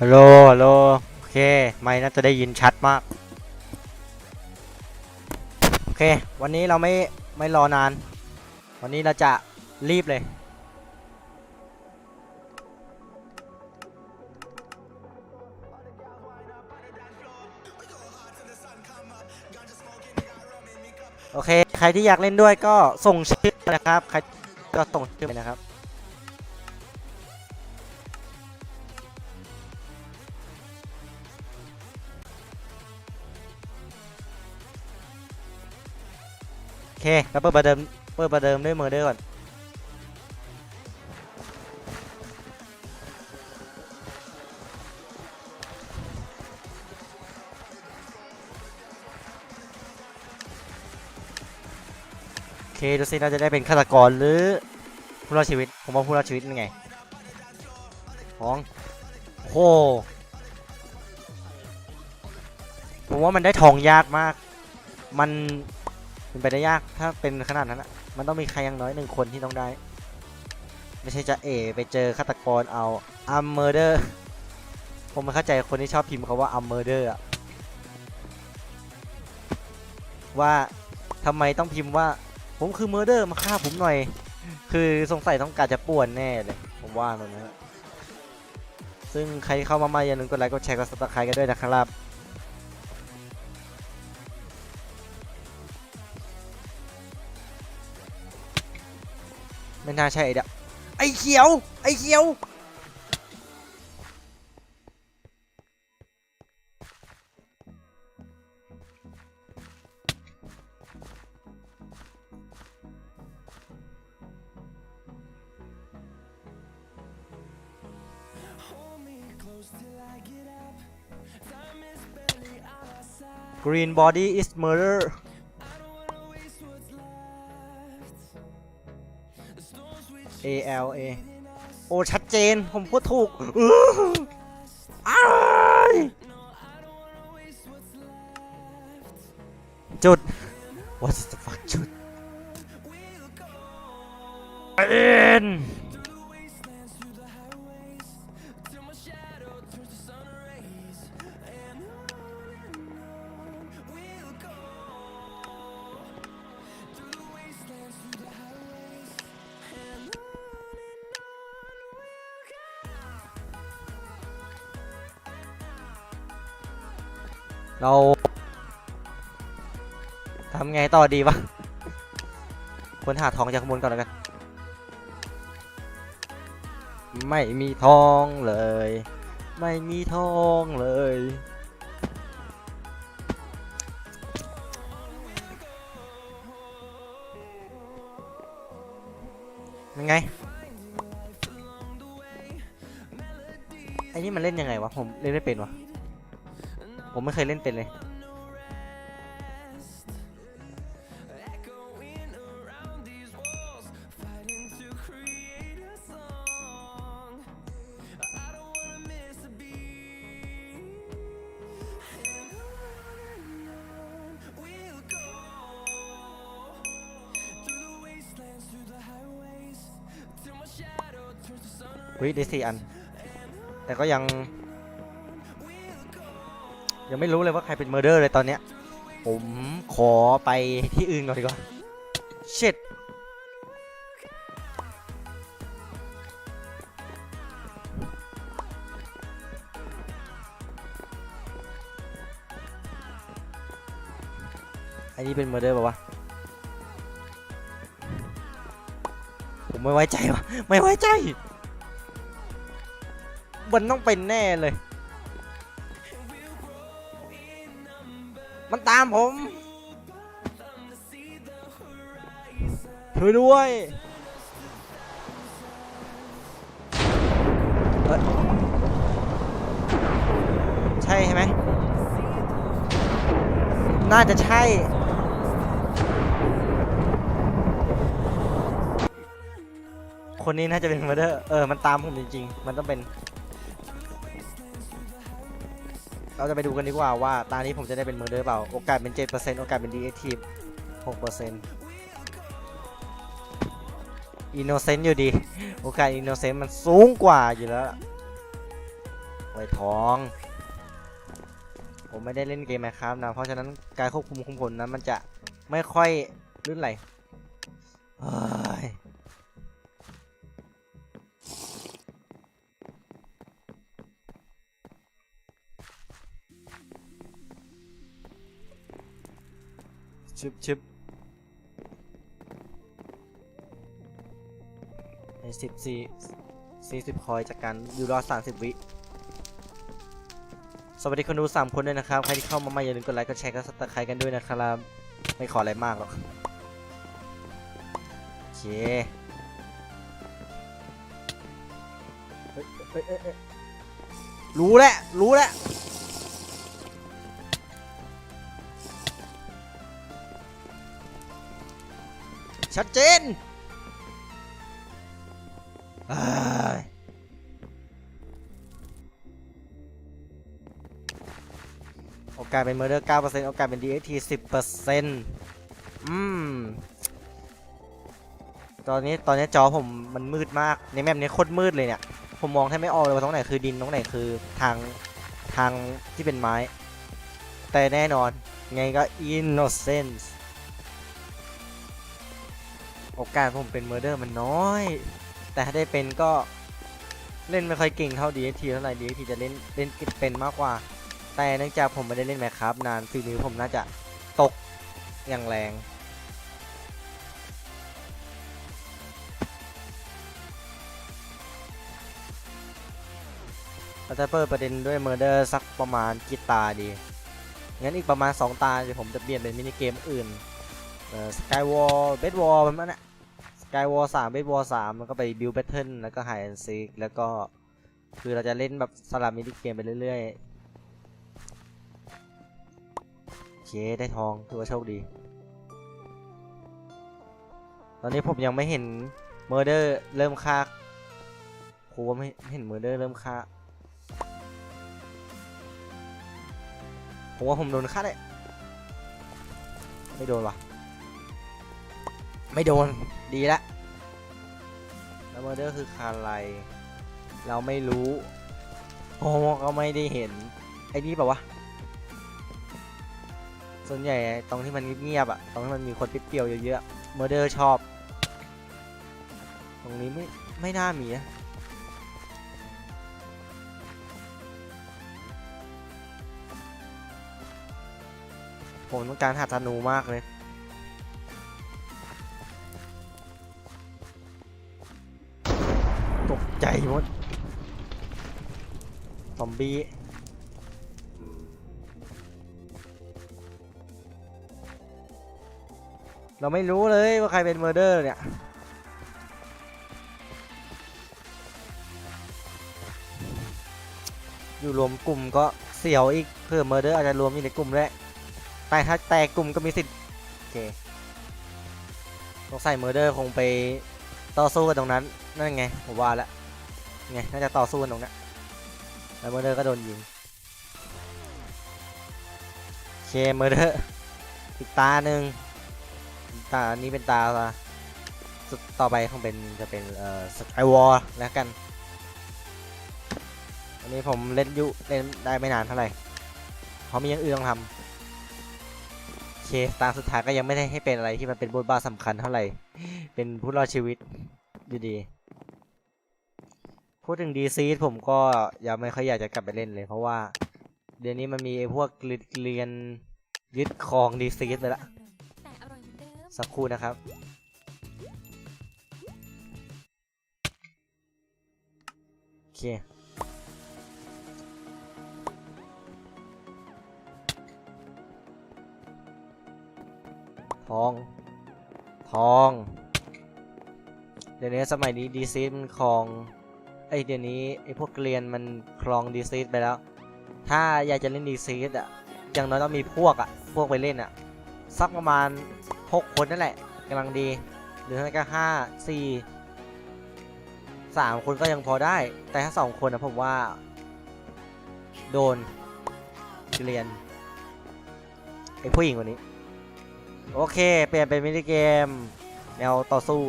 ฮัลโหลฮัลโหลโอเค ไม่น่าจะได้ยินชัดมาก โอเค วันนี้เราไม่ ไม่รอนาน วันนี้เราจะรีบเลย โอเค ใครที่อยากเล่นด้วยก็ส่งชื่อนะครับ ใครก็ส่งชื่อไปนะครับ โอเคแล้วเปิดประเดิมเปิดประเดิมด้วยเมอร์เดอร์ก่อนโอเคดูสิเราจะได้เป็นฆาตกรหรือผู้รอดชีวิต ผมว่าผู้รอดชีวิตเป็นไงทองโอ้โหผมว่ามันได้ทองยากมาก มัน เป็นไปได้ยากถ้าเป็นขนาดนั้นอะมันต้องมีใครอย่างน้อยหนึ่งคนที่ต้องได้ ไม่ใช่จะเอไปเจอฆาตกรเอาอัมเมอร์เดอร์ผมไม่เข้าใจคนที่ชอบพิมพ์เขาว่าอัมเมอร์เดอร์อะว่าทำไมต้องพิมพ์ว่า ผมคือเมอร์เดอร์มาฆ่าผมหน่อย คือสงสัยต้องการจะป่วนแน่เลยผมว่ามันนะฮะซึ่งใครเข้ามาใหม่อย่าลืมกดไลค์กดแชร์กดซับสไครต์กันด้วยนะครับ ไม่น่าใช่ไอ้เดะไอ้เขียว ไอ้เขียว Green body is murder A L A โอ้ชัดเจนผมพูดถูกอื้ออ้ายจุด What the fuck จุดเป็น เราทำไงต่อดีวะค้นหาทองจากข้างบนก่อนแล้วกัน ไม่มีทองเลย ไม่มีทองเลย ยังไง ไอ้นี่มันเล่นยังไงวะ ผมเล่นไม่เป็นวะ ผมไม่เคยเล่นเป็นเลยวิได้สี่อัน แต่ก็ยัง ยังไม่รู้เลยว่าใครเป็นเมอร์เดอร์เลยตอนเนี้ย ผมขอไปที่อื่นก่อนดีกว่าเช็ดอันนี้เป็นเมอร์เดอร์ป่าวะ ผมไม่ไว้ใจวะไม่ไว้ใจ มันต้องเป็นแน่เลยามผมช่วยด้วยใช่ใช่ไหมน่าจะใช่คนนี้น่าจะเป็นมาเดอร์ เออ มันตามผมจริงๆ มันต้องเป็น เราจะไปดูกันดีกว่าว่าตานี้ผมจะได้เป็นเมอร์เดอร์เปล่า โอกาสเป็น 7%โอกาสเป็นดีเอทีฟ6%อินโนเซนต์อยู่ดี โอกาสอินโนเซนต์มันสูงกว่าอยู่แล้วไวทอง ผมไม่ได้เล่นเกมไหมครับนะ เพราะฉะนั้นการควบคุมของผมนั้นมันจะไม่ค่อยลื่นไหล ชึบชึบในสิบสี่สี่สิบคอยจากการอยู่รอสามสิบวิ สวัสดีคนดูสามคนด้วยนะครับ ใครที่เข้ามาใหม่อย่าลืมกดไลค์กดแชร์กดซับสไครต์กันด้วยนะครับ ไม่ขออะไรมากหรอก โอเคเฮ้ยเฮ้ยเฮ้ยรู้แล้วรู้แล้ว ชัดเจนอ้ายโอกาสเป็น Murder 9%โอกาสเป็น DXT 10%อืม ตอนนี้ตอนนี้จอผมมันมืดมาก ในแมปนี้โคตรมืดเลยเนี่ย ผมมองแทบไม่ออกเลยว่าตรงไหนคือดินตรงไหนคือทางทางที่เป็นไม้ แต่แน่นอน ไงก็ innocence โอกาสผมเป็น murder มันน้อย แต่ถ้าได้เป็นก็เล่นไม่ค่อยเก่งเท่า DXT เท่าไหร่ DXT จะเล่นเล่นเป็นมากกว่า แต่เนื่องจากผมไม่ได้เล่นแมคครับนานฝีมือผมน่าจะตกอย่างแรงเราจะเปิดประเด็นด้วยเมอร์เดอร์สักประมาณกี่ตาดี งั้นอีกประมาณ 2 ตาเดี๋ยวผมจะเปลี่ยนเป็นมินิเกมอื่น เอ่อสกายวอลเบดวอลประมาณนั้น กายวอลสามเบดวอลสามแล้วก็ไปบิวแบทเทิลแล้วก็ไฮแอนซีแล้วก็คือเราจะเล่นแบบสลับมินิเกมไปเรื่อยๆโอเคได้ทองถือว่าโชคดี ตอนนี้ผมยังไม่เห็นเมอร์เดอร์เริ่มฆ่าโหไม่ไม่เห็นเมอร์เดอร์เริ่มฆ่าผมว่าผมโดนฆ่าได้ไม่โดนวะ ไม่โดน ดีละแล้วมอร์เดอร์คือคาไร เราไม่รู้โอ้ก็ไม่ได้เห็น ไอ้นี่แบบวะส่วนใหญ่ตรงที่มันเงียบๆอะตรงที่มันมีคนเปรี้ยวเยอะๆมอร์เดอร์ชอบ ตรงนี้ไม่ ไม่น่ามีนะผมต้องการหาธนูมากเลย ตกใจหมดซอมบี้เราไม่รู้เลยว่าใครเป็นเมอร์เดอร์เนี่ยอยู่รวมกลุ่มก็เสียวอีกเพื่อเมอร์เดอร์อาจจะรวมอยู่ในกลุ่มด้วยแต่ถ้าแตกกลุ่มก็มีสิทธิ์โอเคต้องใส่เมอร์เดอร์คงไปต่อสู้กันตรงนั้นนั่นไงผมว่าแล้ว ไงน่าจะต่อสู้กันตรงนั้นแล้วเมอร์เดอร์ก็โดนยิงโอเคเมอร์เดอร์อีกตาหนึ่งตาอันนี้เป็นตาต่อไปคงเป็นจะเป็นเอ่อสกายวอลแล้วกันอันนี้ผมเล่นยุเล่นได้ไม่นานเท่าไหร่เพราะมีอย่างอื่นต้องทำโอเคตาสุดท้ายก็ยังไม่ได้ให้เป็นอะไรที่มันเป็นบทบาทสำคัญเท่าไหร่เป็นผู้รอดชีวิตอยู่ดี พูดถึงดีซีผมก็ยังไม่ค่อยอยากจะกลับไปเล่นเลย เพราะว่า เดี๋ยวนี้มันมีไอ้พวกเรียนยึดครองดีซีไปละแต่อร่อยเหมือนเดิมสักครู่นะครับโอเคทอง ทอง เดี๋ยวนี้สมัยนี้ดีซีมันครอง ไอเดี๋ยวนี้ไอพวกเกรียนมันครองดีซีไปแล้ว ถ้าอยากจะเล่นดีซีอะอย่างน้อยต้องมีพวกอะพวกไปเล่นอะสักประมาณ 6 คนนั่นแหละกำลังดี หรือไม่ก็ห้าสี่สามคนก็ยังพอได้ แต่ถ้าสองคนนะผมว่า โดนเกลียนไอ้ผู้หญิงคนนี้ โอเค เปลี่ยนเป็นมินิเกม แนวต่อสู้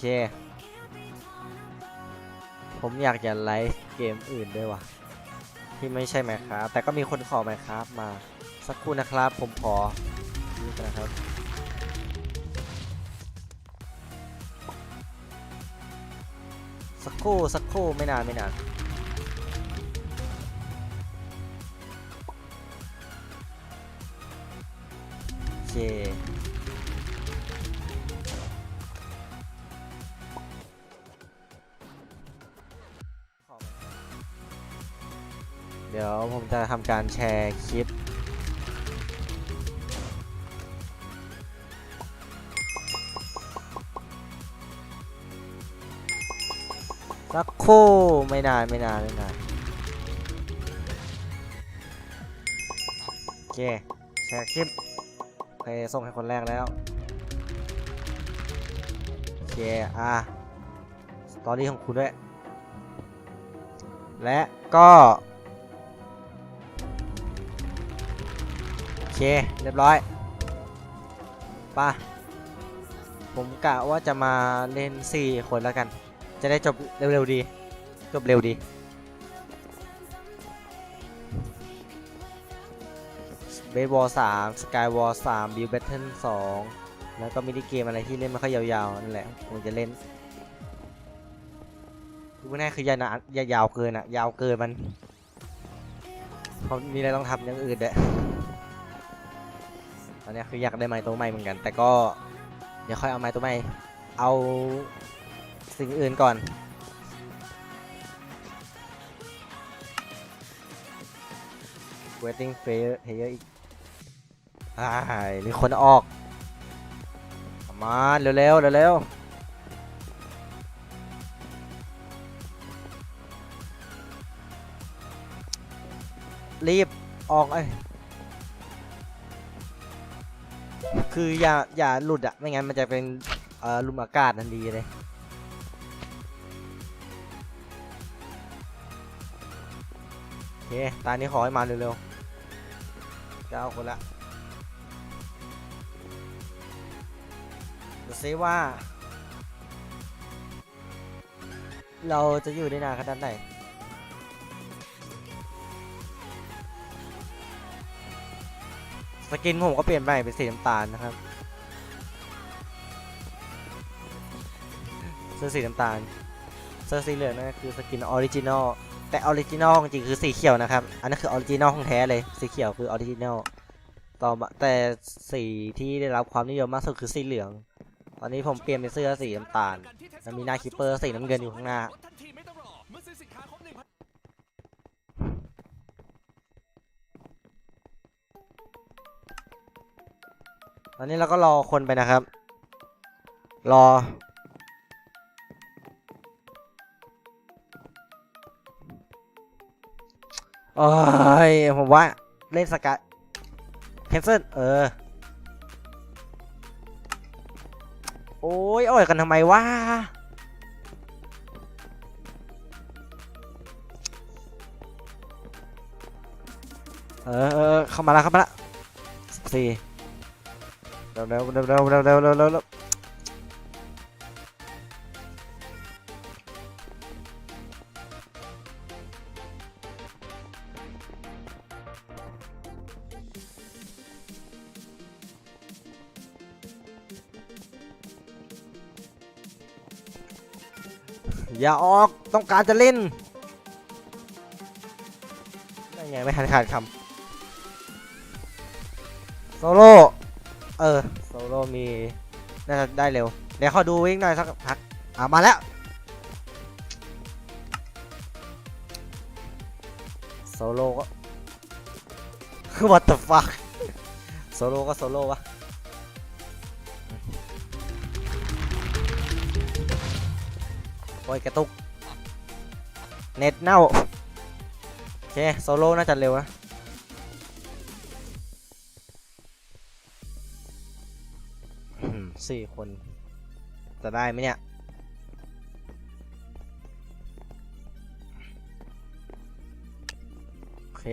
เค ผมอยากจะไลฟ์เกมอื่นด้วยว่ะ ที่ไม่ใช่ไหมครับ แต่ก็มีคนขอไหมครับมาสักครู่นะครับ ผมขอนี่นะครับ สักครู่สักครู่ไม่นานไม่นานโอเค เดี๋ยวผมจะทำการแชร์คลิป สักครู่ไม่นานไม่นานไม่นานโอเค แชร์คลิปโอเคส่งให้คนแรกแล้วโอเค อะสตอรี่ของคุณด้วย และก็ เคเรียบร้อยป่ะผมกะว่าจะมาเล่น4คนแล้วกัน จะได้จบเร็วๆดี จบเร็วดีเบสบอลสามสกายวอลสามบิวแบทเทิลสองแล้วก็มินิเกมอะไรที่เล่นไม่ค่อยยาวๆ นั่นแหละผมจะเล่นคือไม่แน่คือยานานยายาวเกินอะยาวเกินมันเขามีอะไรต้องทำอย่างอื่นด้วยต อนเนี้ยคืออยากได้ไม้ตัวใหม่เหมือนกัน แต่ก็เดี๋ยวค่อยเอาไม้ตัวใหม่ เอาสิ่งอื่นก่อน waiting fair เฮียอีกอ่ามีคนออกมาเร็วๆเร็วๆรีบออกไอ้ คืออย่าอย่าหลุดอะไม่งั้นมันจะเป็นเอ่อลุมอากาศทันทีเลย โอเค ตานี้ขอให้มาเร็วๆจะเอาคนละดูซิว่า เราจะอยู่ได้นานขนาดไหน สกินผมก็เปลี่ยนใหม่เป็นสีน้ำตาลนะครับเสื้อสีน้ำตาลเสื้อสีเหลืองนั่นคือสกินออริจินอลแต่ออริจินอลจริงๆคือสีเขียวนะครับ อันนั้นคือออริจินอลของแท้เลยสีเขียวคือออริจินอลต่อมาแต่สีที่ได้รับความนิยมมากสุดคือสีเหลือง ตอนนี้ผมเปลี่ยนเป็นเสื้อสีน้ำตาลแล้วมีหน้าคิปเปอร์สีน้ำเงินอยู่ข้างหน้า อนนี้เราก็รอคนไปนะครับ รอ โอ้ย ผมว่า เล่นสกัดแคนเซิลเออ โอ้ยอ่อยกันทำไมวะเออเออเข้ามาแล้วเข้ามาแล้วสี่ ร็ววเร็วเร็วเร็วเร็วเร็วอย่าออกต้องการจะเล่นได้ไงไม่ทันขาดคำโซโล เออโซโล่มีน่าจะได้เร็ว เดี๋ยวขอดูวิ่งหน่อยสักพักอ่ามาแล้วโซโล่ก็คือ what the fuck โซโล่ก็โซโล่วะโอ้ยกระตุก เน็ตเน่า โอเค โซโล่น่าจะเร็วนะ สี่คน จะได้ไหมเนี่ย โอเค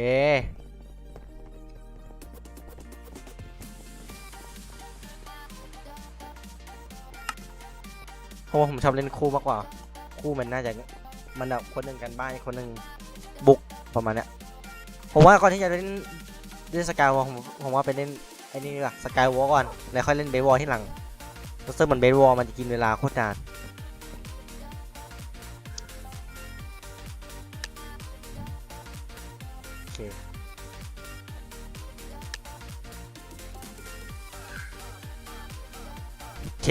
เพราะว่าผมชอบเล่นคู่มากกว่า คู่มันน่าจะ มันแบบคนหนึ่งกันบ้านคนหนึ่งบุกประมาณเนี้ยผมว่าก่อนที่จะเล่นเล่นสกายวอลผมผมว่าไปเล่นไอ้นี่ดีกว่าสกายวอลก่อนแล้วค่อยเล่นเบสวอลที่หลัง รู้สึกเหมือนเบสวอลมันจะกินเวลาโคตรนานโอเคโอเค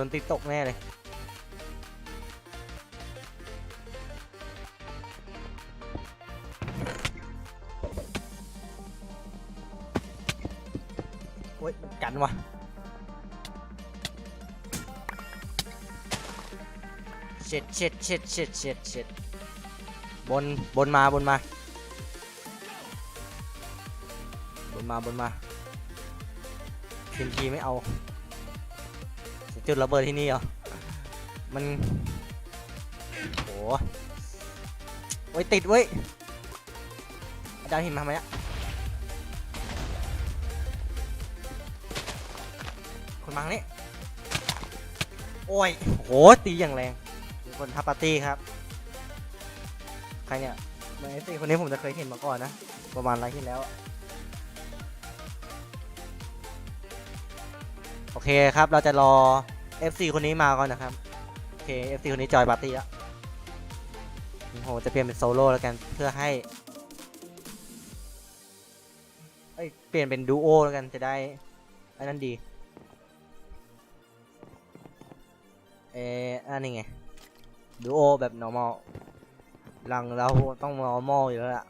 ดนติ๊กตกแน่เลย โอ้ยกันว่ะเช็ดเช็ดเช็ดเช็ดเช็ดเช็ดบน บนมา บนมา บนมา บนมาทีมทีไม่เอา จุดระเบิดที่นี่เหรอ มันโหโอ้ยติดเว้ยเอาดาวหินมาทำไมอะคนมางนี้โอ้ยโหตีอย่างแรงเป็นคนทับปาร์ตี้ครับ ใครเนี่ยเหมือนไอ้ตีคนนี้ผมจะเคยเห็นมาก่อนนะ ประมาณไรที่แล้ว คครับ เราจะรอ FC คนนี้มาก่อนนะครับ โอเค FC คนนี้จอยปาร์ตี้แล้วผมจะเปลี่ยนเป็นโซโล่แล้วกันเพื่อให้เปลี่ยนเป็นดูโอแล้วกันจะได้อ้นั่นดี เอออันนี้ไงดูโอแบบ normal หลังเราต้อง normal อยู่แล้วล่ะ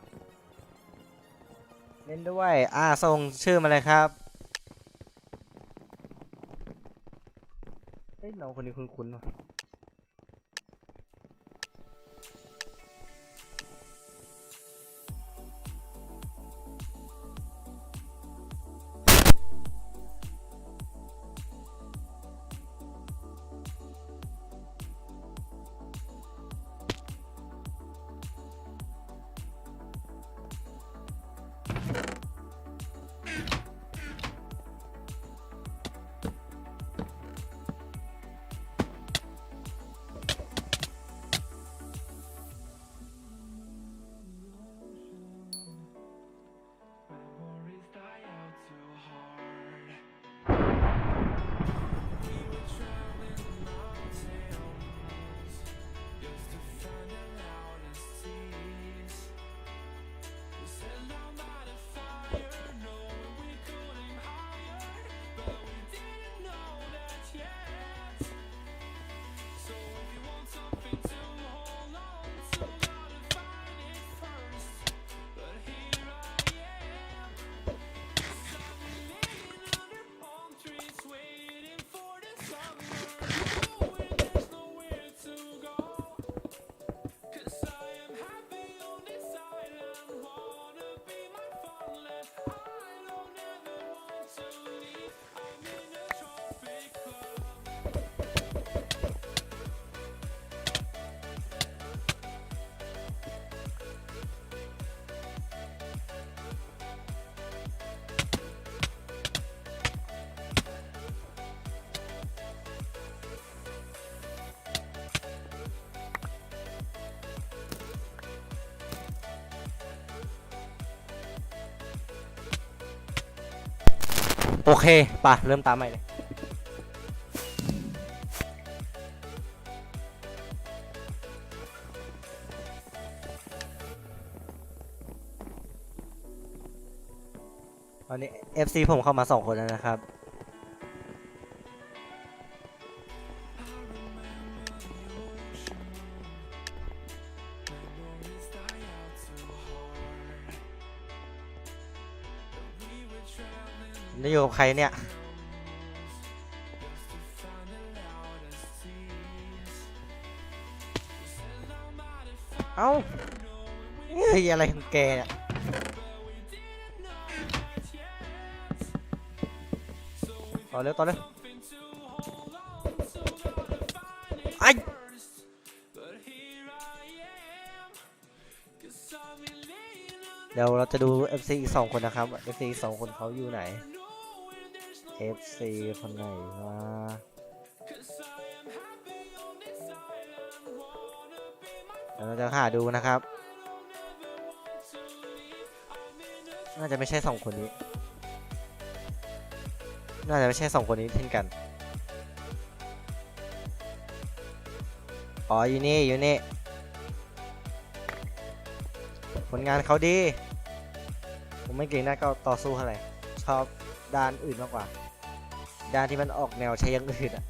เล่นด้วย อ่าส่งชื่อมาเลยครับ เฮ้ยน้องคนนี้คุ้นๆว่ะ โอเคปะเริ่มตามใหม่เลยตอนนี้ FC ผมเข้ามาสองคนแล้วนะครับู่กับใครเนี่ยเอาเฮ้ยอะไรของแกเนี่ยต่อเร็วต่อเร็วเดี๋ยวเราจะดู FC อีกสองคนนะครับ FC อีกสองคนเขาอยู่ไหน FC คนไหนวะเดี๋ยวเราจะหาดูนะครับ น่าจะไม่ใช่สองคนนี้ น่าจะไม่ใช่สองคนนี้เช่นกัน อ๋ออยู่นี่อยู่นี่ ผลงานเขาดี ผมไม่เก่งด้านก็ต่อสู้เท่าไหร่ชอบด้านอื่นมากกว่า ด้านที่มันออกแนวใช้ยังอื่นอะ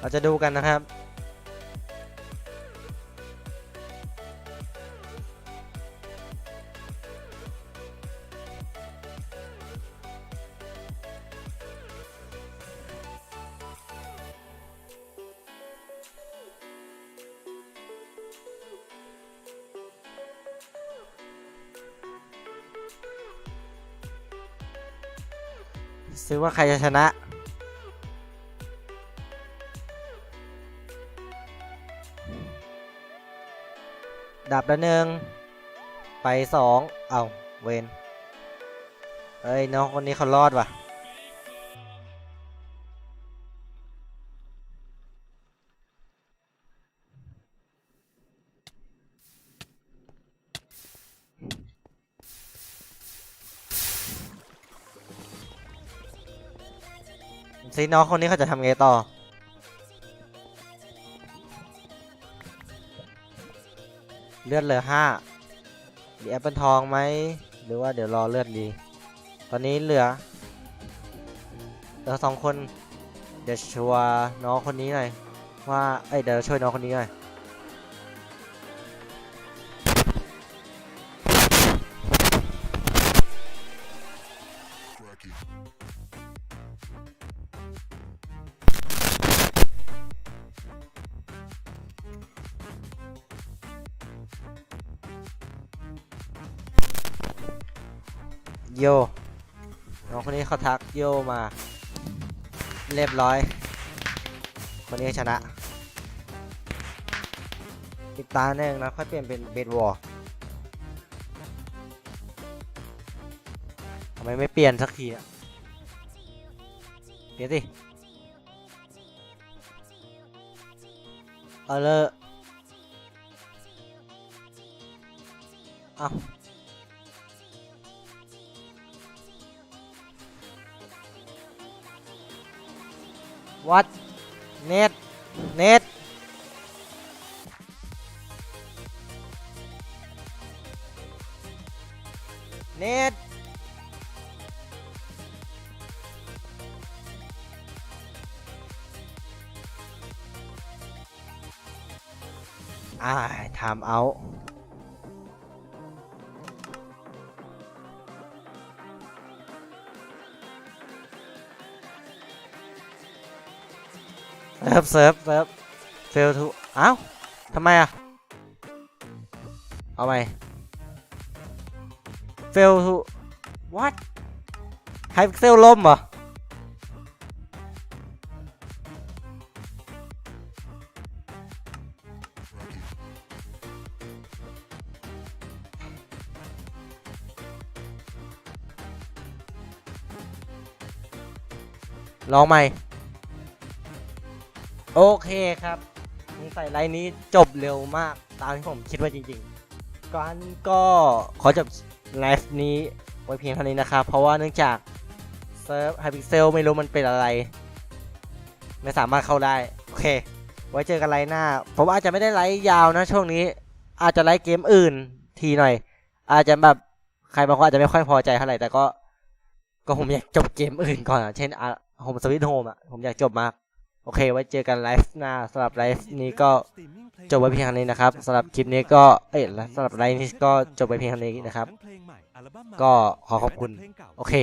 เราจะดูกันนะครับ ว่าใครจะชนะ ดับแล้วหนึ่งไปสองเอาเวนเฮ้ยน้องคนนี้เขารอดว่ะ ซิน้องคนนี้เขาจะทำไงต่อ เลือดเหลือห้ามีแอปเปิลทองไหม หรือว่าเดี๋ยวรอเลือดดี ตอนนี้เหลือ เหลือสองคน เดี๋ยวชัวน้องคนนี้หน่อยว่า เอ้ย เดี๋ยวช่วยน้องคนนี้หน่อย โยน้องคนนี้เขาทักโยมา เรียบร้อย คนนี้ชนะอีกตาหนึ่งนะค่อยเปลี่ยนเป็นเบดวอร์ทำไมไม่เปลี่ยนสักทีอะเปลี่ยนสิเอาเลยเอาว วัดเน็ตเน็ตเน็ตอ่าทำเอา ฟเซิร์ฟเซิร์ฟเฟลทูเอ้าทำไมอะ เอาไหมเฟลทู what ไฮพิกเซลล่มเหรอลองใหม่ โอเคครับสงสัยไลน์นี้จบเร็วมากตามที่ผมคิดว่าจริงๆก่อนก็ขอจบไลฟ์นี้ไว้เพียงเท่านี้นะครับ เพราะว่าเนื่องจากเซิร์ฟไฮพิกเซลไม่รู้มันเป็นอะไร ไม่สามารถเข้าได้ โอเค ไว้เจอกันไลฟ์หน้า ผมอาจจะไม่ได้ไลฟ์ยาวนะช่วงนี้ อาจจะไลฟ์เกมอื่นทีหน่อย อาจจะแบบใครบางคนอาจจะไม่ค่อยพอใจเท่าไหร่แต่ก็ ก็ผมอยากจบเกมอื่นก่อนเช่นอะโฮมสวิตโฮมอะผมอยากจบมาก โอเค ไว้เจอกันไลฟ์หน้าสำหรับไลฟ์นี้ก็จบไว้เพียงเท่านี้นะครับสำหรับคลิปนี้ก็เอ้ยสำหรับไลฟ์นี้ก็จบไว้เพียงเท่านี้นะครับ ก็ขอขอบคุณ โอเค